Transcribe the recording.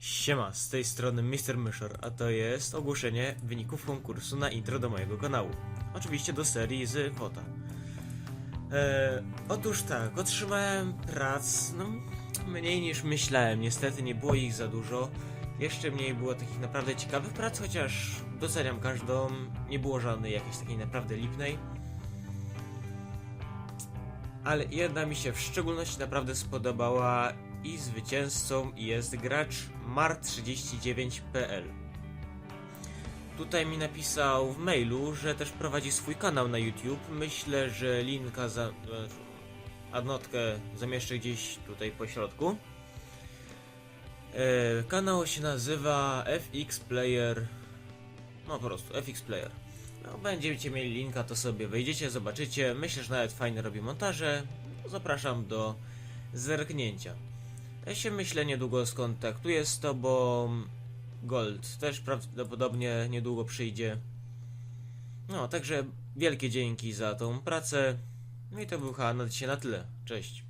Siema, z tej strony Mr. Myszor, a to jest ogłoszenie wyników konkursu na intro do mojego kanału. Oczywiście do serii z Kota. E, otóż tak, otrzymałem prac, no, mniej niż myślałem, niestety nie było ich za dużo. Jeszcze mniej było takich naprawdę ciekawych prac, chociaż doceniam każdą, nie było żadnej jakiejś takiej naprawdę lipnej. Ale jedna mi się w szczególności naprawdę spodobała i zwycięzcą jest gracz mar39.pl. Tutaj mi napisał w mailu, że też prowadzi swój kanał na YouTube. Myślę, że linka za... e, adnotkę zamieszczę gdzieś tutaj po środku. E, kanał się nazywa FX Player. No po prostu FX Player. No, będziecie mieli linka, to sobie wejdziecie, zobaczycie. Myślę, że nawet fajnie robi montaże. Zapraszam do zerknięcia. Ja się myślę niedługo skontaktuję z tobą. Gold też prawdopodobnie niedługo przyjdzie. No, także wielkie dzięki za tą pracę. No i to był chyba dzisiaj na tyle. Cześć.